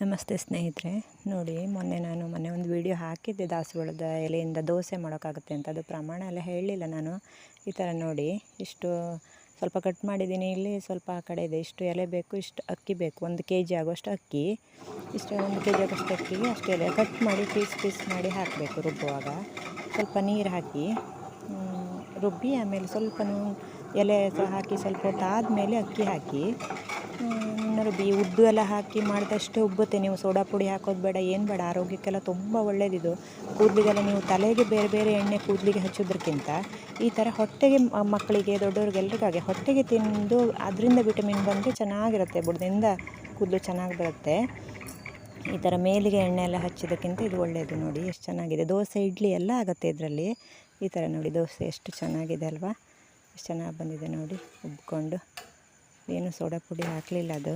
ನಮಸ್ತೆ ಸ್ನೇಹಿತರೆ. ನೋಡಿ, ಮೊನ್ನೆ ನಾನು ಮೊನ್ನೆ ಒಂದು ವಿಡಿಯೋ ಹಾಕಿದ್ದೆ ದಾಸವಾಳದ ಎಲೆಯಿಂದ ದೋಸೆ ಮಾಡೋಕ್ಕಾಗುತ್ತೆ ಅಂತ. ಅದು ಪ್ರಮಾಣ ಎಲ್ಲ ಹೇಳಲಿಲ್ಲ ನಾನು. ಈ ಥರ ನೋಡಿ, ಇಷ್ಟು ಸ್ವಲ್ಪ ಕಟ್ ಮಾಡಿದ್ದೀನಿ. ಇಲ್ಲಿ ಸ್ವಲ್ಪ ಆ ಕಡೆ ಇದೆ. ಇಷ್ಟು ಎಲೆ ಬೇಕು, ಇಷ್ಟು ಅಕ್ಕಿ ಬೇಕು. ಒಂದು ಕೆ ಜಿ ಆಗುವಷ್ಟು ಅಕ್ಕಿ. ಇಷ್ಟು ಒಂದು ಕೆ ಜಿ ಆಗೋಷ್ಟು ಅಕ್ಕಿಗೆ ಅಷ್ಟು ಎಲೆ ಕಟ್ ಮಾಡಿ ಪೀಸ್ ಪೀಸ್ ಮಾಡಿ ಹಾಕಬೇಕು ರುಬ್ಬುವಾಗ. ಸ್ವಲ್ಪ ನೀರು ಹಾಕಿ ರುಬ್ಬಿ ಆಮೇಲೆ ಸ್ವಲ್ಪ ಎಲೆ ಹಾಕಿ, ಸ್ವಲ್ಪ ಹೊತ್ತು ಆದಮೇಲೆ ಅಕ್ಕಿ ಹಾಕಿ. ಹ್ಮ್, ಬಿ ಉದ್ದು ಎಲ್ಲ ಹಾಕಿ ಮಾಡಿದಷ್ಟು ಉಬ್ಬುತ್ತೆ. ನೀವು ಸೋಡಾ ಪುಡಿ ಹಾಕೋದು ಬೇಡ ಏನು ಬೇಡ. ಆರೋಗ್ಯಕ್ಕೆಲ್ಲ ತುಂಬ ಒಳ್ಳೆಯದಿದು ಕೂದಲಿಗೆಲ್ಲ ನೀವು ತಲೆಗೆ ಬೇರೆ ಬೇರೆ ಎಣ್ಣೆ ಕೂದಲಿಗೆ ಹಚ್ಚೋದ್ರಕ್ಕಿಂತ ಈ ಥರ ಹೊಟ್ಟೆಗೆ ಮಕ್ಕಳಿಗೆ ದೊಡ್ಡವ್ರಿಗೆಲ್ರಿಗಾಗೆ ಹೊಟ್ಟೆಗೆ ತಿಂದು ಅದರಿಂದ ವಿಟಮಿನ್ ಬಂದು ಚೆನ್ನಾಗಿರುತ್ತೆ. ಬುಡದಿಂದ ಕೂದಲು ಚೆನ್ನಾಗಿ ಬರುತ್ತೆ. ಈ ಥರ ಮೇಲಿಗೆ ಎಣ್ಣೆ ಎಲ್ಲ ಹಚ್ಚೋದಕ್ಕಿಂತ ಇದು ಒಳ್ಳೆಯದು ನೋಡಿ ಎಷ್ಟು ಚೆನ್ನಾಗಿದೆ. ದೋಸೆ ಇಡ್ಲಿ ಎಲ್ಲ ಆಗುತ್ತೆ ಇದರಲ್ಲಿ. ಈ ಥರ ನೋಡಿ ದೋಸೆ ಎಷ್ಟು ಚೆನ್ನಾಗಿದೆ ಅಲ್ವಾ? ಎಷ್ಟು ಚೆನ್ನಾಗಿ ಬಂದಿದೆ ನೋಡಿ ಉಬ್ಕೊಂಡು. ಏನು ಸೋಡಾ ಪುಡಿ ಹಾಕಲಿಲ್ಲ ಅದು.